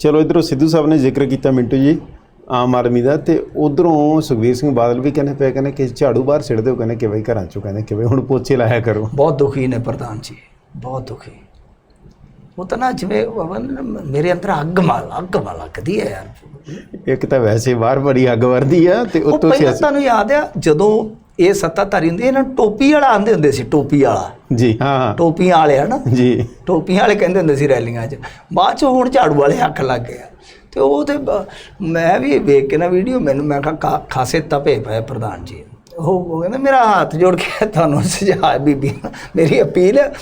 ਚਲੋ ਇਧਰੋਂ ਸਿੱਧੂ ਸਾਹਿਬ ਨੇ ਜ਼ਿਕਰ ਕੀਤਾ ਮਿੰਟੂ ਜੀ ਆਮ ਆਦਮੀ ਦਾ ਤੇ ਉਧਰੋਂ ਸੁਖਵੀਰ ਸਿੰਘ ਬਾਦਲ ਵੀ ਕਹਿੰਦੇ ਪਏ ਕਹਿੰਦੇ ਕਿ ਝਾੜੂ ਬਾਹਰ ਸਿੱਟ ਦਿਓ ਕਹਿੰਦੇ ਕਿ ਬਈ ਘਰਾਂ ਚੋਂ ਕਹਿੰਦੇ ਕਿ ਬਈ ਹੁਣ ਪੋਚੇ ਲਾਇਆ ਕਰੋ। ਬਹੁਤ ਦੁਖੀ ਨੇ ਪ੍ਰਧਾਨ ਜੀ ਬਹੁਤ ਦੁਖੀ। ਉਹ ਤਾਂ ਨਾ ਜਿਵੇਂ ਮੇਰੇ ਅੰਦਰ ਅੱਗ ਮਾਲ ਅੱਗ ਵਾਲਾ ਕਦੀ ਹੈ ਯਾਰ। ਇੱਕ ਤਾਂ ਵੈਸੇ ਬਾਹਰ ਬੜੀ ਅੱਗ ਵਰਦੀ ਆ ਤੇ ਉੱਤੋਂ ਪਹਿਲਾਂ ਸਿਆਸੀ ਤੁਹਾਨੂੰ ਯਾਦ ਆ ਜਦੋਂ ਇਹ ਸੱਤਾਧਾਰੀ ਹੁੰਦੇ ਇਹਨਾਂ ਨੂੰ ਟੋਪੀ ਵਾਲਾ ਆਂਦੇ ਹੁੰਦੇ ਸੀ ਟੋਪੀ ਵਾਲਾ। ਜੀ ਹਾਂ। ਟੋਪੀਆਂ ਵਾਲੇ ਆ ਨਾ ਜੀ। ਟੋਪੀਆਂ ਵਾਲੇ ਕਹਿੰਦੇ ਹੁੰਦੇ ਸੀ ਰੈਲੀਆਂ 'ਚ। ਬਾਅਦ 'ਚ ਹੁਣ ਝਾੜੂ ਵਾਲੇ ਅੱਖ ਲੱਗ ਗਏ। ਤੇ ਉਹ ਤੇ ਮੈਂ ਵੀ ਵੇਖ ਕੇ ਨਾ ਵੀਡੀਓ ਮੈਨੂੰ ਮੈਂ ਕਿਹਾ ਖਾਸੇ ਤਪੇ ਪਏ ਪ੍ਰਧਾਨ ਜੀ। ਉਹ ਕਹਿੰਦੇ ਮੇਰਾ ਹੱਥ ਜੋੜ ਕੇ ਤੁਹਾਨੂੰ ਸੁਝਾਅ ਬੀਬੀ ਮੇਰੀ ਅਪੀਲ ਹੈ।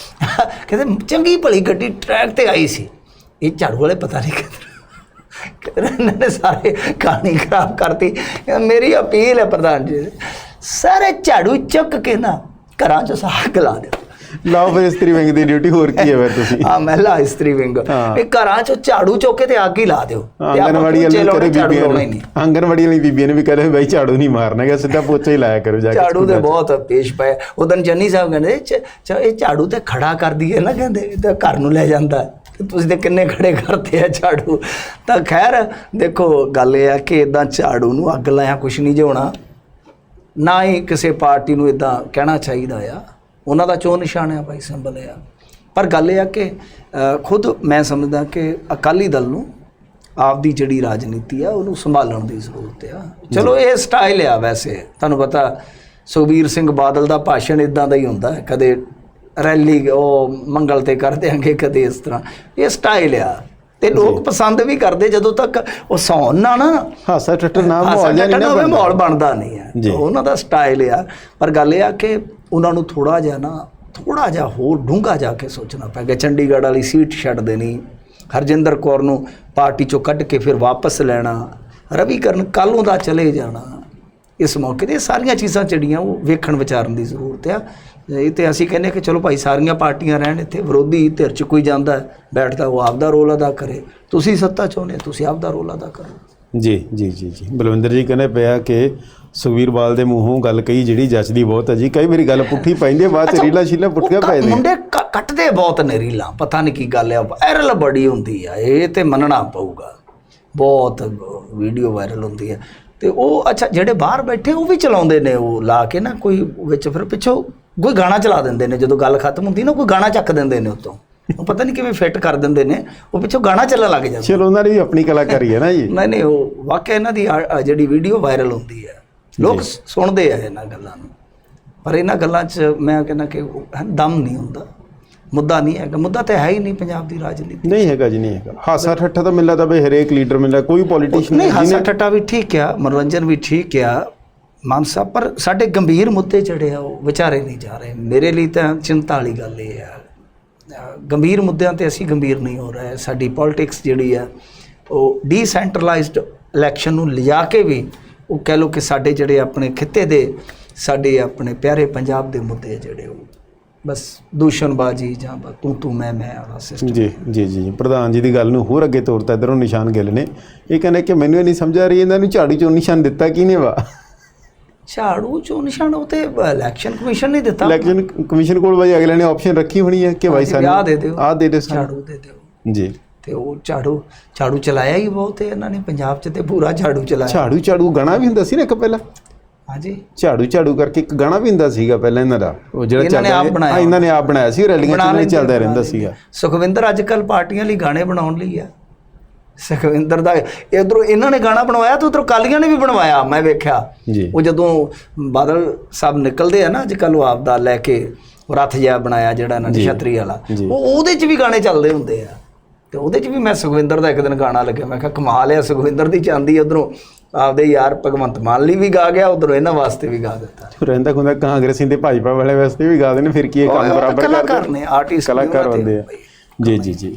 ਕਹਿੰਦੇ ਚੰਗੀ ਭਲੀ ਗੱਡੀ ਟਰੈਕ ਤੇ ਆਈ ਸੀ। ਇਹ ਝਾੜੂ ਵਾਲੇ ਪਤਾ ਨਹੀਂ ਕਿੱਧਰ ਕਿੱਧਰ ਇਹਨਾਂ ਨੇ ਸਾਰੇ ਕਹਾਣੀ ਖਰਾਬ ਕਰਤੀ। ਮੇਰੀ ਅਪੀਲ ਹੈ ਪ੍ਰਧਾਨ ਜੀ ਸਾਰੇ ਝਾੜੂ ਚੁੱਕ ਕੇ ਨਾ ਘਰਾਂ 'ਚ ਸਾਗ ਲਾ ਦਿਓ। ਲਾਓ ਫਿਰ ਇਸਤਰੀ ਵਿੰਗ ਦੀ ਡਿਊਟੀ ਹੋਰ ਕੀ ਹੈ ਫਿਰ ਤੁਸੀਂ? ਆ ਮਹਿਲਾ ਇਸਤਰੀ ਵਿੰਗ। ਹਾਂ। ਇਹ ਘਰਾਂ ਚੋਂ ਝਾੜੂ ਚੁੱਕ ਤੇ ਅੱਗ ਹੀ ਲਾ ਦਿਓ। ਆਂਗਨਵਾੜੀ ਵਾਲੀ ਕਰੇ ਬੀਬੀਆਂ ਹੀ ਨੇ? ਆਂਗਨਵਾੜੀ ਵਾਲੀ ਬੀਬੀਆਂ ਨੇ ਵੀ ਕਰੇ ਬਈ ਝਾੜੂ ਨਹੀਂ ਮਾਰਨਾ ਹੈਗਾ ਸਿੱਧਾ ਪੋਚਾ ਹੀ ਲਾਇਆ ਕਰੋ ਜਾ ਕੇ ਝਾੜੂ ਦੇ। ਬਹੁਤ ਪੇਸ਼ ਪਏ ਉਦੋਂ ਜੰਨੀ ਸਾਹਿਬ ਕਹਿੰਦੇ ਇਹ ਝਾੜੂ ਤੇ ਖੜਾ ਕਰ ਦਈਏ ਨਾ ਕਹਿੰਦੇ ਤਾਂ ਘਰ ਨੂੰ ਲੈ ਜਾਂਦਾ ਤੁਸੀਂ ਤੇ ਕਿੰਨੇ ਖੜੇ ਕਰਤੇ ਆ ਝਾੜੂ? ਤਾਂ ਖੈਰ ਦੇਖੋ ਗੱਲ ਇਹ ਆ ਕਿ ਇਦਾਂ ਝਾੜੂ ਨੂੰ ਅੱਗ ਲਾਇਆ ਕੁਛ ਨਹੀਂ ਜਿਉਣਾ। ਨਾ ਹੀ ਕਿਸੇ ਪਾਰਟੀ ਨੂੰ ਇਦਾਂ ਕਹਿਣਾ ਚਾਹੀਦਾ ਆ। ਉਹਨਾਂ ਦਾ ਚੋਣ ਨਿਸ਼ਾਨ ਆ ਭਾਈ ਸਿੰਬਲ ਆ। ਪਰ ਗੱਲ ਇਹ ਆ ਕਿ ਖੁਦ ਮੈਂ ਸਮਝਦਾ ਕਿ ਅਕਾਲੀ ਦਲ ਨੂੰ ਆਪਦੀ ਜਿਹੜੀ ਰਾਜਨੀਤੀ ਆ ਉਹਨੂੰ ਸੰਭਾਲਣ ਦੀ ਜ਼ਰੂਰਤ ਆ। ਚਲੋ ਇਹ ਸਟਾਈਲ ਆ ਵੈਸੇ। ਤੁਹਾਨੂੰ ਪਤਾ ਸੁਖਬੀਰ ਸਿੰਘ ਬਾਦਲ ਦਾ ਭਾਸ਼ਣ ਇਦਾਂ ਦਾ ਹੀ ਹੁੰਦਾ ਕਦੇ ਰੈਲੀ ਉਹ ਮੰਗਲ ਤੇ ਕਰ ਦਿਆਂਗੇ ਕਦੇ ਇਸ ਤਰ੍ਹਾਂ। ਇਹ ਸਟਾਈਲ ਆ। ਤੇ ਲੋਕ ਪਸੰਦ ਵੀ ਕਰਦੇ ਜਦੋਂ ਤੱਕ ਉਹ ਸੌਣ ਨਾ ਨਾ। ਹਾਸਾ ਠੱਟਰ ਨਾ ਮਾਹੌਲ ਨਹੀਂ ਨਾ। ਮਾਹੌਲ ਬਣਦਾ ਨਹੀਂ ਹੈ। ਉਹਨਾਂ ਦਾ ਸਟਾਈਲ ਆ। ਪਰ ਗੱਲ ਇਹ ਆ ਕਿ ਉਹਨਾਂ ਨੂੰ ਥੋੜਾ ਜਿਹਾ ਨਾ ਥੋੜਾ ਜਿਹਾ ਹੋਰ ਡੂੰਘਾ ਜਾ ਕੇ ਸੋਚਣਾ ਪੈਗਾ ਚੰਡੀਗੜ੍ਹ ਵਾਲੀ ਸੀਟ ਛੱਡ ਦੇਣੀ। ਹਰਜਿੰਦਰ ਕੌਰ ਨੂੰ ਪਾਰਟੀ ਚੋਂ ਕੱਢ ਕੇ ਫਿਰ ਵਾਪਸ ਲੈਣਾ। ਰਵੀ ਕਰਨ ਕੱਲੋਂ ਦਾ ਚਲੇ ਜਾਣਾ। ਇਸ ਮੌਕੇ ਤੇ ਸਾਰੀਆਂ ਚੀਜ਼ਾਂ ਜਿਹੜੀਆਂ ਉਹ ਵੇਖਣ ਵਿਚਾਰਨ ਦੀ ਜ਼ਰੂਰਤ ਆ। ਇਹ ਤੇ ਅਸੀਂ ਕਹਿੰਦੇ ਕਿ ਚਲੋ ਭਾਈ ਸਾਰੀਆਂ ਪਾਰਟੀਆਂ ਰਹਿਣ ਇੱਥੇ ਵਿਰੋਧੀ ਧਿਰ ਚ ਕੋਈ ਜਾਂਦਾ ਹੈ, ਬੈਠਦਾ ਉਹ ਆਪਦਾ ਰੋਲ ਅਦਾ ਕਰੇ। ਤੁਸੀਂ ਸੱਤਾ ਚਾਹੁੰਦੇ ਤੁਸੀਂ ਆਪਦਾ ਰੋਲ ਅਦਾ ਕਰੋ। ਜੀ ਜੀ ਜੀ ਜੀ। ਬਲਵਿੰਦਰ ਜੀ ਕਹਿੰਦੇ ਪਿਆ ਕਿ ਸੁਖਵੀਰ ਬਾਲ ਦੇ ਮੂੰਹੋਂ ਗੱਲ ਕਹੀ ਜਿਹੜੀ ਜੱਜਦੀ ਬਹੁਤ ਹੈ ਜੀ। ਕਈ ਵਾਰੀ ਗੱਲ ਪੁੱਠੀ ਪੈਂਦੀ ਹੈ ਬਾਅਦ ਚ ਰੀਲਾ ਸ਼ੀਲਾ ਪੁੱਠੀਆਂ ਉਹ ਪੈ ਕ- ਜਾਂਦੀਆਂ। ਮੁੰਡੇ ਕੱਟਦੇ ਬਹੁਤ ਨੇ ਰੀਲਾਂ ਪਤਾ ਨਹੀਂ ਕੀ ਗੱਲ ਆ ਵਾਇਰਲ ਬੜੀ ਹੁੰਦੀ ਆ ਇਹ ਤੇ ਮੰਨਣਾ ਪਊਗਾ। ਬਹੁਤ ਵੀਡੀਓ ਵਾਇਰਲ ਹੁੰਦੀ ਹੈ। ਤੇ ਉਹ ਅੱਛਾ ਜਿਹੜੇ ਬਾਹਰ ਬੈਠੇ ਉਹ ਵੀ ਚਲਾਉਂਦੇ ਨੇ ਉਹ ਲਾ ਕੇ ਨਾ ਕੋਈ ਵਿੱਚ ਫਿਰ ਪਿੱਛੋਂ ਕੋਈ ਗਾਣਾ ਚਲਾ ਦਿੰਦੇ ਨੇ ਜਦੋਂ ਗੱਲ ਖਤਮ ਹੁੰਦੀ ਨਾ ਕੋਈ ਗਾਣਾ ਚੱਕ ਦਿੰਦੇ ਨੇ ਉਤੋਂ। ਉਹ ਪਤਾ ਨਹੀਂ ਕਿਵੇਂ ਫਿੱਟ ਕਰ ਦਿੰਦੇ ਨੇ ਉਹ ਪਿੱਛੋਂ ਗਾਣਾ ਚੱਲਣ ਲੱਗ ਜਾਂਦਾ। ਚਲੋ ਉਹਨਾਂ ਦੀ ਆਪਣੀ ਕਲਾਕਾਰੀ ਹੈ ਨਾ ਜੀ। ਨਹੀਂ ਨਹੀਂ ਉਹ ਵਾਕਿਆ ਇਹਨਾਂ ਦੀ ਜਿਹੜੀ ਵੀਡੀਓ ਵਾਇਰਲ ਹੁੰਦੀ ਹੈ ਲੋਕ ਸੁਣਦੇ ਆ ਇਹਨਾਂ ਗੱਲਾਂ ਨੂੰ। ਪਰ ਇਹਨਾਂ ਗੱਲਾਂ 'ਚ ਮੈਂ ਕਹਿੰਦਾ ਕਿ ਦਮ ਨਹੀਂ ਹੁੰਦਾ। ਮੁੱਦਾ ਨਹੀਂ ਹੈਗਾ। ਮੁੱਦਾ ਤਾਂ ਹੈ ਹੀ ਨਹੀਂ ਪੰਜਾਬ ਦੀ ਰਾਜਨੀਤੀ ਨਹੀਂ ਹੈਗਾ ਜੀ ਨਹੀਂ ਹੈਗਾ। ਹਾਸਾ ਠੱਠਾ ਤਾਂ ਮਿਲਦਾ ਬਈ ਹਰੇਕ ਲੀਡਰ ਮਿਲਦਾ ਕੋਈ ਪੋਲੀਟੀਸ਼ੀਅਨ ਨਹੀਂ ਹਾਸਾ ਠੱਟਾ ਵੀ ਠੀਕ ਆ ਮਨੋਰੰਜਨ ਵੀ ਠੀਕ ਆ ਮਾਨ ਸਾਹਿਬ ਪਰ ਸਾਡੇ ਗੰਭੀਰ ਮੁੱਦੇ ਜਿਹੜੇ ਆ, ਉਹ ਵਿਚਾਰੇ ਨਹੀਂ ਜਾ ਰਹੇ। ਮੇਰੇ ਲਈ ਤਾਂ ਚਿੰਤਾ ਵਾਲੀ ਗੱਲ ਇਹ ਆ। ਗੰਭੀਰ ਮੁੱਦਿਆਂ ਤੇ ਅਸੀਂ ਗੰਭੀਰ ਨਹੀਂ ਹੋ ਰਹੇ। ਸਾਡੀ ਪੋਲਿਟਿਕਸ ਜਿਹੜੀ ਆ, ਉਹ ਡੀਸੈਂਟਰਲਾਈਜ਼ਡ ਇਲੈਕਸ਼ਨ ਨੂੰ ਲਿਜਾ ਕੇ ਵੀ, ਉਹ ਕਹਿ ਲਓ ਕਿ ਸਾਡੇ ਜਿਹੜੇ ਆਪਣੇ ਖਿੱਤੇ ਦੇ, ਸਾਡੇ ਆਪਣੇ ਪਿਆਰੇ ਪੰਜਾਬ ਦੇ ਮੁੱਦੇ ਜਿਹੜੇ ਉਹ, ਬਸ ਦੂਸ਼ਣਬਾਜ਼ੀ ਜਾਂ ਤੂੰ ਤੂੰ ਮੈਂ ਮੈਂ ਵਾਲਾ ਸਿਸਟਮ ਜੀ ਜੀ ਜੀ। ਪ੍ਰਧਾਨ ਜੀ ਦੀ ਗੱਲ ਨੂੰ ਹੋਰ ਅੱਗੇ ਤੋਰਤਾ, ਇਧਰੋਂ ਨਿਸ਼ਾਨ ਗਿੱਲ ਨੇ। ਇਹ ਕਹਿੰਦੇ ਕਿ ਮੈਨੂੰ ਇਹ ਨਹੀਂ ਸਮਝ ਆ ਰਹੀ, ਇਹਨਾਂ ਨੂੰ ਝਾੜੀ ਚੋਂ ਨਿਸ਼ਾਨ ਦਿੱਤਾ ਕਿਹਨੇ ਵਾ? ਝਾੜੂ ਚੋਂ ਨਿਸ਼ਾਨ ਉਹ ਤੇ ਇਲੈਕਸ਼ਨ ਕਮਿਸ਼ਨ ਨੇ ਦਿੱਤਾ। ਇਲੈਕਸ਼ਨ ਕਮਿਸ਼ਨ ਕੋਲ ਬਈ ਅਗਲੇ ਨੇ ਆਪਸ਼ਨ ਰੱਖੀ ਹੋਣੀ ਹੈ ਕਿ ਹਾਂਜੀ, ਸਾਨੂੰ ਦੇ ਦਿਓ। ਆਹ ਦੇ ਦਿਓ ਝਾੜੂ ਦੇ ਦਿਓ। ਜੀ। ਤੇ ਉਹ ਝਾੜੂ ਝਾੜੂ ਚਲਾਇਆ ਹੀ ਬਹੁਤ ਹੈ ਇਹਨਾਂ ਨੇ ਪੰਜਾਬ 'ਚ ਤੇ ਪੂਰਾ ਝਾੜੂ ਚਲਾਇਆ। ਝਾੜੂ ਝਾੜੂ ਗਾਣਾ ਵੀ ਹੁੰਦਾ ਸੀ ਨਾ ਇੱਕ ਪਹਿਲਾਂ? ਹਾਂਜੀ। ਝਾੜੂ ਝਾੜੂ ਕਰਕੇ ਇੱਕ ਗਾਣਾ ਵੀ ਹੁੰਦਾ ਸੀਗਾ ਪਹਿਲਾਂ ਇਹਨਾਂ ਦਾ। ਉਹ ਜਿਹੜਾ ਚੱਲਦਾ ਇਹਨਾਂ ਨੇ ਆਪ ਬਣਾਇਆ ਸੀ ਰੈਲੀਆਂ ਚ ਚੱਲਦਾ ਰਹਿੰਦਾ। ਸੀਗਾ। ਸੁਖਵਿੰਦਰ ਅੱਜ ਕੱਲ ਪਾਰਟੀਆਂ ਲਈ ਗਾਣੇ ਬਣਾਉਣ ਲਈ ਆ। ਸੁਖਵਿੰਦਰ ਦਾ ਇਧਰੋਂ ਇਹਨਾਂ ਨੇ ਗਾਣਾ ਬਣਵਾਇਆ ਤੇ ਉਧਰੋਂ ਕਾਲੀਆਂ ਨੇ ਵੀ ਬਣਵਾਇਆ ਮੈਂ ਵੇਖਿਆ। ਉਹ ਜਦੋਂ ਬਾਦਲ ਸਾਹਿਬ ਨਿਕਲਦੇ ਆ ਨਾ ਅੱਜ ਕੱਲ ਉਹ ਆਪਦਾ ਲੈ ਕੇ ਰੱਥ ਜਿਹਾ ਬਣਾਇਆ ਜਿਹੜਾ ਇਹਨਾਂ ਨੇ। ਛਤਰੀ ਵਾਲਾ। ਉਹ ਉਹਦੇ 'ਚ ਵੀ ਗਾਣੇ ਚੱਲਦੇ ਹੁੰਦੇ ਆ। ਤੇ ਉਹਦੇ 'ਚ ਵੀ ਮੈਂ ਸੁਖਵਿੰਦਰ ਦਾ ਇੱਕ ਦਿਨ ਗਾਣਾ ਲੱਗਿਆ। ਮੈਂ ਕਿਹਾ ਕਮਾਲ ਆ ਸੁਖਵਿੰਦਰ ਦੀ ਚਾਂਦੀ ਉਧਰੋਂ ਆਪਦੇ ਯਾਰ ਭਗਵੰਤ ਮਾਨ ਲਈ ਵੀ ਗਾ ਗਿਆ ਉਧਰੋਂ ਇਹਨਾਂ ਵਾਸਤੇ ਵੀ ਗਾ ਦਿੱਤਾ। ਰਹਿੰਦਾ ਖੁੰਦਾ ਕਾਂਗਰਸੀ ਤੇ ਭਾਜਪਾ ਵਾਲੇ ਵਾਸਤੇ ਵੀ ਗਾ ਦੇਣ ਫਿਰ ਕੀ ਇਹ ਕੰਮ ਬਰਾਬਰ ਕਲਾਕਾਰ ਕਰਦੇ ਨੇ, ਕਲਾਕਾਰ ਉਹਨਾਂ ਤੇ ਹੁੰਦੇ ਆ। ਜੀ ਜੀ ਜੀ।